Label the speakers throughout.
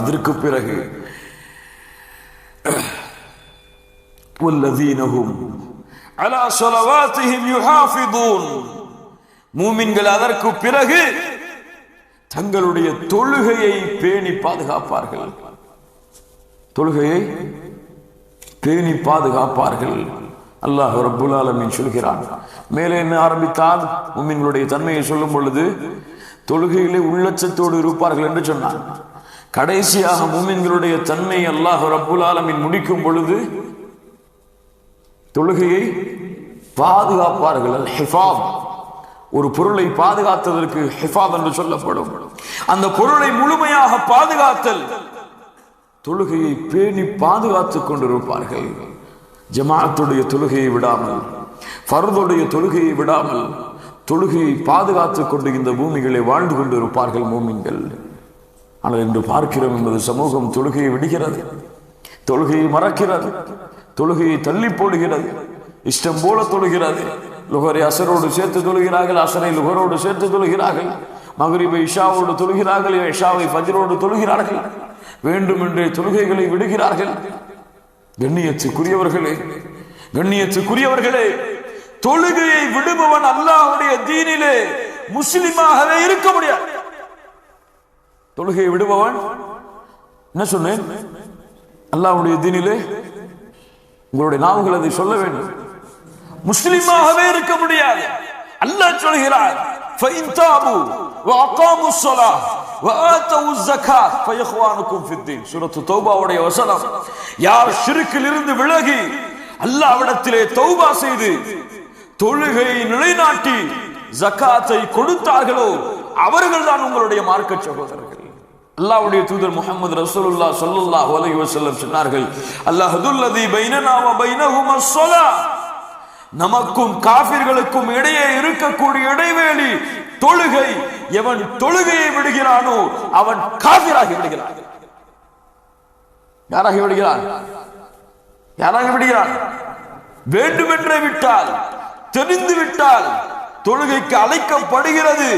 Speaker 1: அதற்கு பிறகு والذين هم على صلواتهم يحافظون மூமின்கள் அதற்கு பிறகு தங்களுடைய தொழுகையை பேணி பாதுகாப்பார்கள் தொழுகையை பேணி பாதுகாப்பார்கள் அல்லாஹ் ரப்புல் ஆலமீன் சொல்கிறான் மேலே என்ன ஆரம்பித்தால் மூமின்களுடைய தன்மையை சொல்லும் பொழுது தொழுகையிலே உள்ளச்சத்தோடு இருப்பார்கள் என்று சொன்னான் கடைசியாக மூமின்களுடைய தன்மை அல்லாஹ் ரப்புல் ஆலமின் முடிக்கும் பொழுது தொழுகையை பாதுகாப்பார்கள். அல் ஹிஃபாத் ஒரு பொருளை பாதுகாத்ததற்கு ஹிஃபாப் என்று சொல்லப்படும். அந்த பொருளை முழுமையாக பாதுகாத்தல். தொழுகையை பேணி பாதுகாத்துக் கொண்டிருப்பார்கள். ஜமாத்துடைய தொழுகையை விடாமல் ஃபர்துடைய தொழுகையை விடாமல் தொழுகையை பாதுகாத்துக் கொண்டு இந்த பூமிகளை வாழ்ந்து கொண்டிருப்பார்கள் மூமின்கள். ஆனால் இன்று பார்க்கிறோம் என்பது சமூகம் தொழுகையை விடுகிறது தொழுகையை மறக்கிறது தொழுகையை தள்ளி போடுகிறது இஷ்டம் போல தொழுகிறது. லுகரை அசரோடு சேர்த்து தொழுகிறார்கள் அசரை லுகரோடு சேர்த்து தொழுகிறார்கள் மகரிபை இஷாவோடு தொழுகிறார்கள் இஷாவை பஜரோடு தொழுகிறார்கள் வேண்டுமென்றே தொழுகைகளை விடுகிறார்கள். கண்ணியத்துக்குரியவர்களே கண்ணியத்துக்குரியவர்களே தொழுகையை விடுபவன் அல்லாவுடைய தீனிலே முஸ்லிமாகவே இருக்க முடியாது. தொழுகையை விடுபவன். என்ன சொன்னேன்? அல்லாவுடைய தினிலே உங்களுடைய நாவுகள் அதை சொல்ல வேண்டும். முஸ்லிமாகவே இருக்க முடியாது. அல்லாஹ் சொல்கிறார் யார் சிறுக்கில் இருந்து விலகி அல்லாவிடத்திலே தௌபா செய்து தொழுகை நிலைநாட்டி ஜக்காத்தை கொடுத்தார்களோ அவர்கள் தான் உங்களுடைய மார்க்க சகோதரர்கள். அல்லாஹ்வுடைய தூதர் முகமது ரசூலுல்லாஹ் ஸல்லல்லாஹு அலைஹி வஸல்லம் சொன்னார்கள் அல்லாஹுல்லதி பைனனா வ பைனஹும் நமக்கும் காபிர்களுக்கும் இடையே இருக்கக்கூடிய இடைவேளி தொழுகை எவன் தொழுகையை விடுகிறானோ அவன் காபிராகி விடுகிறான். யாராகி விடுகிறான்? யாராகி விடுகிறான்? வேண்டுமென்றே விட்டால் தெரிந்து விட்டால் தொழுகைக்கு அழைக்கப்படுகிறது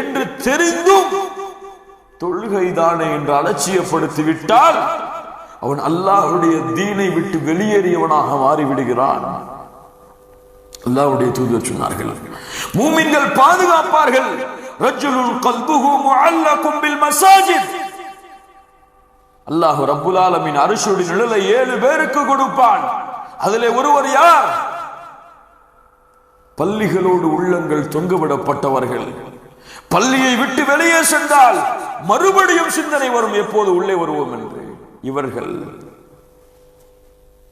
Speaker 1: என்று தெரிந்தும் தொழுகைதானே என்று அலட்சியப்படுத்தி விட்டால் அவன் அல்லாஹுடைய தீனை விட்டு வெளியேறியவனாக மாறிவிடுகிறான். அல்லாஹுடைய தூதர் சொன்னார்கள் மூமின்கள் பாதுகாப்பார்கள். ரஜுலுல் கல்புஹு முஅல்லகும் பில் மசாஜித். அல்லாஹ் ரப்புல் ஆலமீன் அரிசுடைய நிழலை ஏழு பேருக்கு கொடுப்பான். அதிலே ஒருவர் யார்? பள்ளிகளோடு உள்ளங்கள் தொங்கவிடப்பட்டவர்கள். பள்ளியை விட்டு வெளியே சென்றால் மறுபடியும் சிந்தனை வரும் எப்போது உள்ளே வருவோம் என்று. இவர்கள்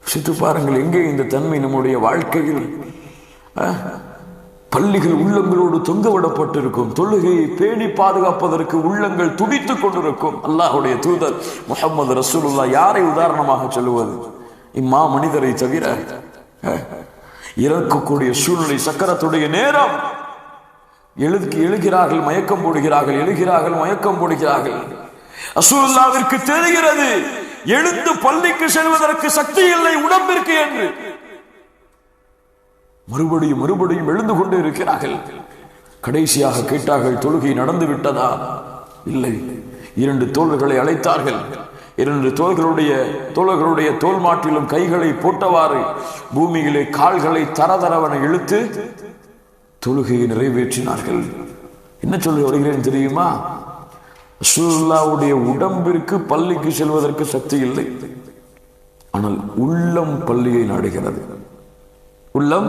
Speaker 1: சித்து பாருங்கள் எங்கே இந்த தன்மை நம்முடைய வாழ்க்கையில் பள்ளிகள் உள்ளங்களோடு தொங்கவிடப்பட்டிருக்கும். தொழுகையை பேணி பாதுகாப்பதற்கு உள்ளங்கள் துடித்துக் கொண்டிருக்கும். அல்லாஹ்வுடைய தூதர் முகமது ரசூலுல்லா யாரை உதாரணமாக சொல்லுவது? இம்மா மனிதரை தவிர இறக்கக்கூடிய சூழ்நிலை சக்கரத்துடைய நேரம். எழுதுக்கு எழுகிறார்கள் மயக்கம் போடுகிறார்கள் எழுகிறார்கள் மயக்கம் போடுகிறார்கள். அசூல்லாவிற்கு தெரிகிறது எழுந்து பள்ளிக்கு செல்வதற்கு சக்தி இல்லை உடம்பிற்கு என்று. மறுபடியும் மறுபடியும் எழுந்து கொண்டு இருக்கிறார்கள். கடைசியாக கேட்டார்கள் தொழுகை நடந்து விட்டதா? இல்லை. இரண்டு தோள்களை அழைத்தார்கள். இரண்டு தோள்களுடைய தோள்களுடைய தோல் மாட்டிலும் கைகளை போட்டவாறு பூமியிலே கால்களை தரதரவன இழுத்து தொழுகையை நிறைவேற்றினார்கள். என்ன சொல்லி வருகிறேன் தெரியுமா? ரசூலுல்லாவுடைய உடம்பிற்கு பள்ளிக்கு செல்வதற்கு சக்தி இல்லை. ஆனால் உள்ளம் பள்ளியை நாடுகிறது. உள்ளம்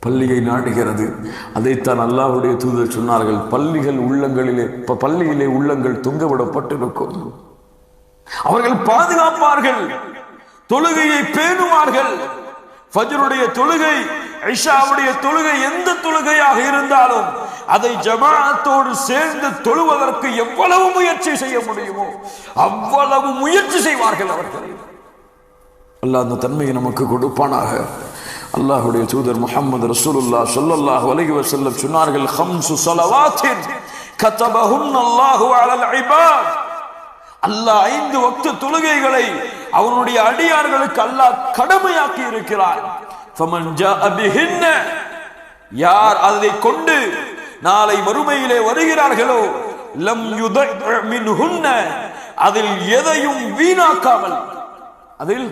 Speaker 1: பள்ளியை நாடுகிறது. அதைத்தான் அல்லாஹுடைய தூதர் சொன்னார்கள் பள்ளிகள் உள்ளங்களிலே பள்ளியிலே உள்ளங்கள் தொங்கவிடப்பட்டிருக்கும். அவர்கள் பாதுகாப்பார்கள் தொழுகையை பேணுவார்கள். ஃபஜ்ருடைய தொழுகை ஐஷாவுடைய தொழுகை எந்த தொழுகையாக இருந்தாலும் அதை ஜமாத்தோடு சேர்ந்து தொழுவதற்கு எவ்வளவு முயற்சி செய்ய முடியுமோ அவ்வளவு முயற்சி செய்வார்கள் அவர்கள். அல்லாஹ் அந்த தன்மையை நமக்கு கொடுப்பானாக. அல்லாஹுடைய தூதர் முகமது ரசூலுல்லா சொல்லல்லாஹ் வலகி வசல்லம் சொன்னார்கள் ஹம்சு சலவாத்தின் கதபஹுன் அல்லாஹு அலல் ஐபாத் அல்லாஹ் ஐந்து வக்து தொழுகைகளை அவனுடைய அடியார்களுக்கு அல்லாஹ் கடமையாக்கி இருக்கிறார் யார் அதை கொண்டு நாளை மறுமையிலே வருகிறார்களோ லம் யுதஅ அதில் எதையும் வீணாக்காமல் அதில்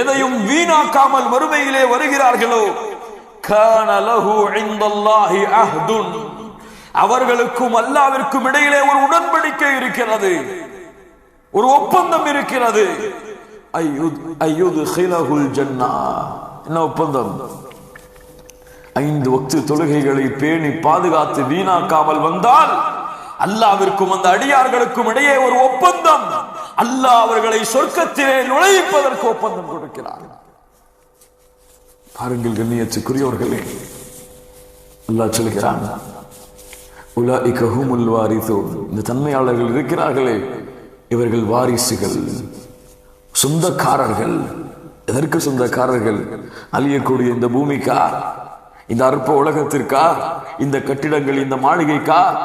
Speaker 1: எதையும் வீணாக்காமல் மறுமையிலே வருகிறார்களோ அவர்களுக்கும் அல்லாவிற்கும் இடையிலே ஒரு உடன்படிக்கை இருக்கிறது. ஒரு ஒப்பந்தம் இருக்கிறது. என்ன ஒப்பந்தம்? ஐந்து வக்து தொழுகைகளை பேணி பாதுகாத்து வீணாக்காமல் வந்தால் அல்லாவிற்கும் அந்த அடியார்களுக்கும் இடையே ஒரு ஒப்பந்தம். அல்லாஹ் அவர்களை சொர்க்கத்திலே நுழைப்பதற்கு ஒப்பந்தம் கொடுக்கிறார். பாருங்கள் கண்ணியத்துக்குரியவர்களே அல்லாஹ் சொல்கிறான் உலா இக்கஹும் இந்த தன்மையாளர்கள் இருக்கிறார்களே இவர்கள் வாரிசுகள் சொந்தக்காரர்கள். எதற்கு சொந்தக்காரர்கள்? அழியக்கூடிய இந்த பூமிக்கா? இந்த அற்ப உலகத்திற்கா? இந்த கட்டிடங்கள் இந்த மாளிகைக்கா?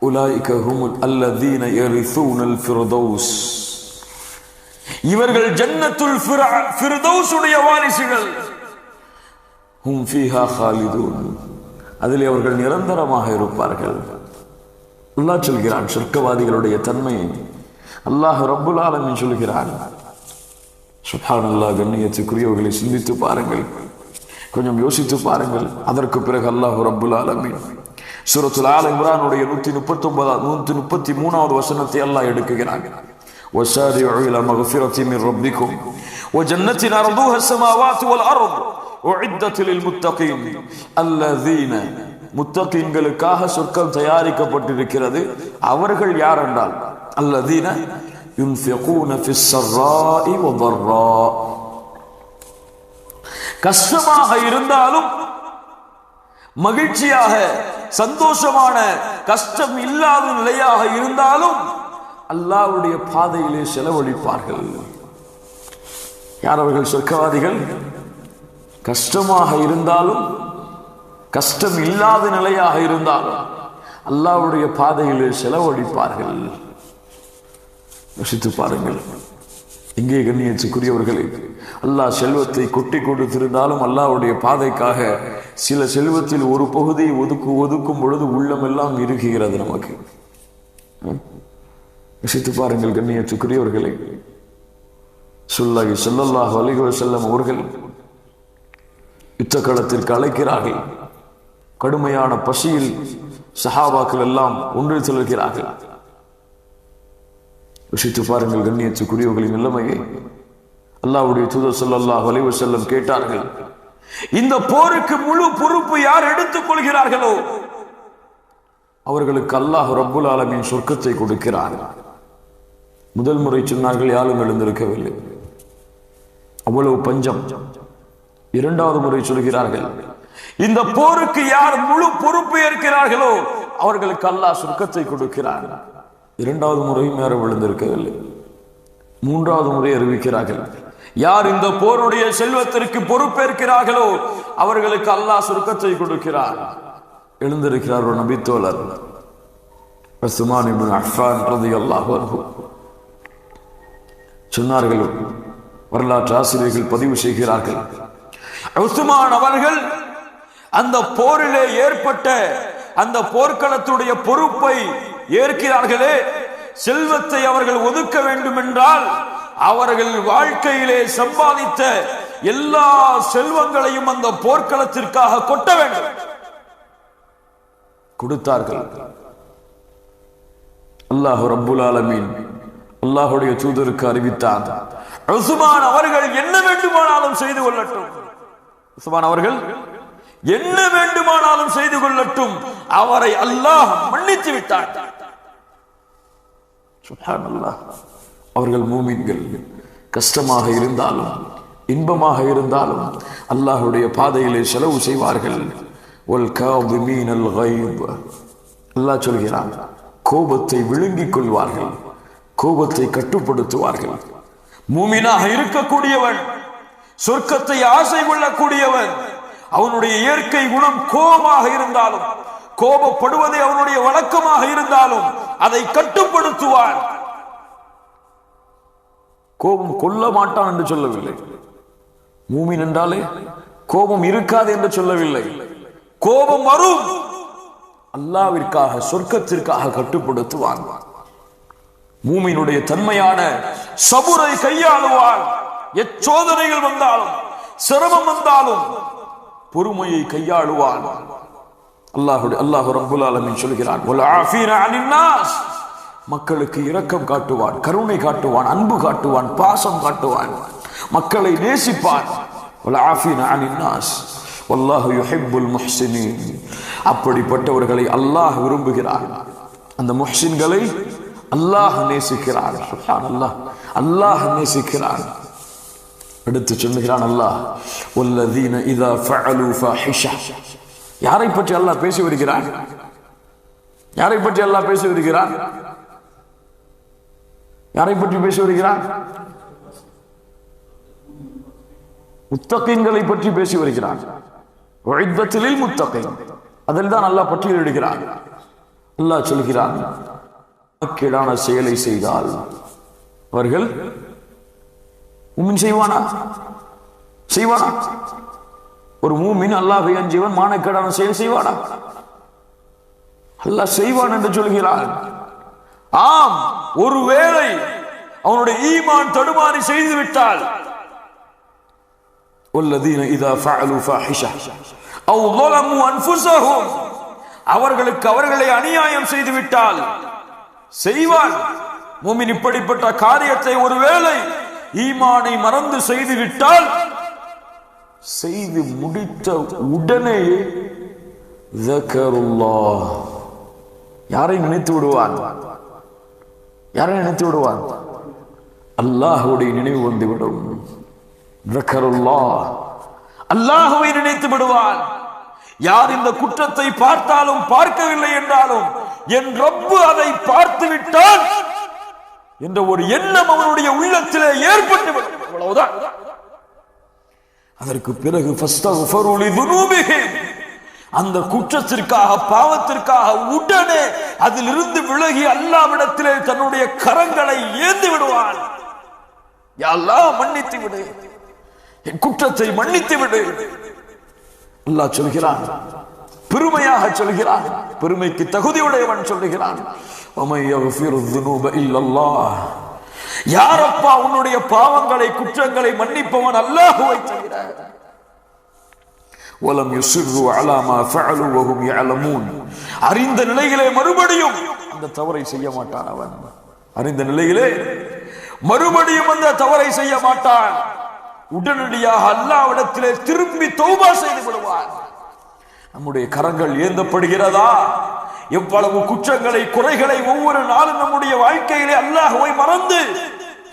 Speaker 1: உலாயிக அல்லதீன யரிசூனல் ஃபிரதௌஸ். இவர்கள் ஜன்னத்துல் ஃபிர- வாரிசுகள். ஹும் ஃபீஹா ஹாலிதூன். அதிலே அவர்கள் நிரந்தரமாக இருப்பார்கள். அல்லாஹ் சொல்கிறான் சொர்க்கவாதிகளுடைய தன்மையை. அல்லாஹ் ரப்புல் ஆலமீன் சொல்கிறான் சுப்ஹான் அல்லாஹ் கண்ணியத்துக்குரியவர்களை சிந்தித்து பாருங்கள் கொஞ்சம் யோசித்து பாருங்கள் அதற்கு பிறகு அல்லாஹ் ரப்புல் ஆலமீன் சூரத்துல் ஆல இம்ரானுடைய நூத்தி முப்பத்தி ஒன்பதாவது நூத்தி முப்பத்தி மூணாவது வசனத்தை அல்லாஹ் எடுக்குகிறான் وسارعوا إلى مغفرة من ربكم وجنة أرضها السماوات والأرض أعدت للمتقين الذين முத்தகீன்களுக்காக சொர்க்கம் தயாரிக்கப்பட்டிருக்கிறது அவர்கள் யார் என்றால் அல்லதீன ينفقون في السراء والضراء கஷ்டமாக இருந்தாலும் மகிழ்ச்சியாக சந்தோஷமான கஷ்டம் இல்லாத நிலையாக இருந்தாலும் அல்லாஹ்வுடைய பாதையிலே செலவழிப்பார்கள் யார் அவர்கள் சொர்க்கவாதிகள் கஷ்டமாக இருந்தாலும் கஷ்டம் இல்லாத நிலையாக இருந்தாலும் அல்லாஹ்வுடைய பாதையிலே செலவழிப்பார்கள் யோசித்து பாருங்கள். இங்கே கண்ணியத்துக்குரியவர்களே அல்லாஹ் செல்வத்தை கொட்டி கொடுத்திருந்தாலும் அல்லாஹ்வுடைய பாதைக்காக சில செல்வத்தில் ஒரு பகுதியை ஒதுக்கு ஒதுக்கும் பொழுது உள்ளமெல்லாம் இருக்குகிறது நமக்கு. ம்? யோசித்து பாருங்கள் கண்ணியத்துக்குரியவர்களே. சொல்லாகி சொல்லல்லாஹ் அலைஹி செல்லம் அவர்கள் யுத்த களத்திற்கு அழைக்கிறார்கள். கடுமையான பசியில் சஹாபாக்கள் எல்லாம் ஒன்று செல்கிறார்கள். யோசித்து பாருங்கள் கண்ணியத்துக்குரியவர்களின் நிலைமையை. அல்லாவுடைய தூதர் ஸல்லல்லாஹு வலிவு செல்லம் கேட்டார்கள். இந்த போருக்கு முழு பொறுப்பு யார் எடுத்துக் கொள்கிறார்களோ? அவர்களுக்கு அல்லாஹ் ரப்புல் ஆலமின் சொர்க்கத்தை கொடுக்கிறார். முதல் முறை சொன்னார்கள் யாரும் எழுந்திருக்கவில்லை. அவ்வளவு பஞ்சம். இரண்டாவது முறை சொல்கிறார்கள் இந்த போருக்கு யார் முழு பொறுப்பு ஏற்கிறார்களோ அவர்களுக்கு அல்லாஹ் சொர்க்கத்தை கொடுக்கிறார். இரண்டாவது முறையும் யாரும் விழுந்திருக்கவில்லை. மூன்றாவது முறை அறிவிக்கிறார்கள். யார் இந்த போருடைய செல்வத்திற்கு பொறுப்பேற்கிறார்களோ அவர்களுக்கு அல்லாஹ் சுருக்கத்தை கொடுக்கிறார் எழுந்திருக்கிறார் ஒரு நபித்தோழர் சொன்னார்கள் வரலாற்று ஆசிரியர்கள் பதிவு செய்கிறார்கள். உஸ்மான் அவர்கள் அந்த போரிலே ஏற்பட்ட அந்த போர்க்களத்துடைய பொறுப்பை ஏற்கிறார்களே. செல்வத்தை அவர்கள் ஒதுக்க வேண்டும் என்றால் அவர்கள் வாழ்க்கையிலே சம்பாதித்த எல்லா செல்வங்களையும் அந்த போர்க்களத்திற்காக கொட்ட வேண்டும். கொடுத்தார்கள். அல்லாஹ் ரப்புல் ஆலமீன் அல்லாஹுடைய தூதருக்கு அறிவித்தான். உசுமான் அவர்கள் என்ன வேண்டுமானாலும் செய்து கொள்ளட்டும். உசுமான் அவர்கள் என்ன வேண்டுமானாலும் செய்து கொள்ளட்டும். அவரை அல்லாஹ் மன்னித்து விட்டான். சுப்ஹானல்லாஹ். அவர்கள் மூமின்கள். கஷ்டமாக இருந்தாலும் இன்பமாக இருந்தாலும் அல்லாஹுடைய பாதையிலே செலவு செய்வார்கள். ஒல் காதுமீனல் கைப் அல்லாஹ் சொல்கிறான் கோபத்தை விழுங்கிக் கொள்வார்கள் கோபத்தை கட்டுப்படுத்துவார்கள். மூமினாக இருக்கக்கூடியவன் சொர்க்கத்தை ஆசை கொள்ளக்கூடியவன் அவனுடைய இயற்கை குணம் கோபமாக இருந்தாலும் கோபப்படுவதே அவனுடைய வழக்கமாக இருந்தாலும் அதை கட்டுப்படுத்துவான். கோபம் கொல்ல மாட்டான் என்று சொல்லவில்லை. மூமின் என்றாலே கோபம் இருக்காது என்று சொல்லவில்லை. கோபம் வரும். அல்லாவிற்காக சொர்க்கத்திற்காக கட்டுப்படுத்துவான். மூமியினுடைய தன்மையான சபுரை கையாளுவான். எச்சோதனைகள் வந்தாலும் சிரமம் வந்தாலும் பொறுமையை கையாளுவான். அல்லாஹுடைய அல்லாஹ் ரபுல் ஆலமின் சொல்கிறான் மக்களுக்கு இரக்கம் காட்டுவான் கருணை காட்டுவான் அன்பு காட்டுவான் பாசம் காட்டுவான். மக்களை நேசிப்பான். அப்படிப்பட்டவர்களை அல்லாஹ் விரும்புகிறார் அந்த முஹ்சின்களை அல்லாஹ் நேசிக்கிறார் அல்லாஹ் அல்லாஹ் நேசிக்கிறார் எடுத்து சொல்லுகிறான் அல்லாஹ் இதா ஃபஅலு ஃபாஹிஷா. யாரை பற்றி அல்லாஹ் பேசி வருகிறார் யாரை பற்றி அல்லாஹ் பேசி வருகிறார் யாரை பற்றி பேசி வருகிறார் முத்தகீன்களை பற்றி பேசி வருகிறார் உழைத்தலில் முத்தகீன். அதில் தான் அல்லாஹ் பட்டியலிடுகிறார் அல்லாஹ் சொல்கிறார் கேடான செயலை செய்தால் அவர்கள் உமின் செய்வானா? செய்வானா? ஒரு மூமின் அல்லாஹ் அஞ்சியவன் மானக்கேடான செயல் செய்வானா அல்லாஹ் செய்வான் என்று சொல்கிறான் ஆம் ஒருவேளை அவனுடைய ஈமான் தடுமாறி செய்து விட்டால் والذين إذا فعلوا فاحشة أو ظلموا أنفسهم அவர்களுக்கு அவர்களை அநியாயம் செய்து விட்டால் செய்வான் மூமின் இப்படிப்பட்ட காரியத்தை ஒருவேளை ஈமானை மறந்து செய்து விட்டால் செய்து முடித்த உடனே உடனேயே யாரை நினைத்து விடுவான்? யாரை நினைத்து விடுவான்? அல்லாஹுடைய நினைவு வந்து விடும் அல்லாஹுவை நினைத்து விடுவான். யார் இந்த குற்றத்தை பார்த்தாலும் பார்க்கவில்லை என்றாலும் என் ரப்பு அதை பார்த்து விட்டான் என்ற ஒரு எண்ணம் அவனுடைய உள்ளத்திலே ஏற்பட்டு அவ்வளவுதான். அதற்கு பிறகு அந்த குற்றத்திற்காக பாவத்திற்காக உடனே அதிலிருந்து விலகி அல்லாவிடத்திலே தன்னுடைய கரங்களை ஏந்து விடுவான். மன்னித்து விடு. என் குற்றத்தை மன்னித்து விடு. அல்லா சொல்கிறான். பெருமையாக சொல்கிறான். பெருமைக்கு தகுதியுடையவன் சொல்லுகிறான் யாரப்பா உன்னுடைய பாவங்களை குற்றங்களை மன்னிப்பவன் அல்லாஹுவை தவிர ஒலம் யுசுரு அலாமா ஃபஅலு வஹும் யஅலமூன். அறிந்த நிலையிலே மறுபடியும் அந்த தவறை செய்ய மாட்டான் அவன். அறிந்த நிலையிலே மறுபடியும் அந்த தவறை செய்ய மாட்டான். உடனடியாக அல்லாவிடத்திலே திரும்பி தௌபா செய்து விடுவான். நம்முடைய கரங்கள் ஏந்தப்படுகிறதா? எவ்வளவு குற்றங்களை குறைகளை ஒவ்வொரு நாளும் நம்முடைய வாழ்க்கையிலே அல்லாஹுவை மறந்து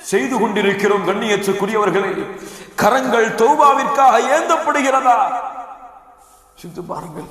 Speaker 1: செய்து கொண்டிருக்கிறோம் கண்ணியத்துக்குரியவர்களே. கரங்கள் தௌபாவிற்காக ஏந்தப்படுகிறதா? சிந்து பாருங்கள்.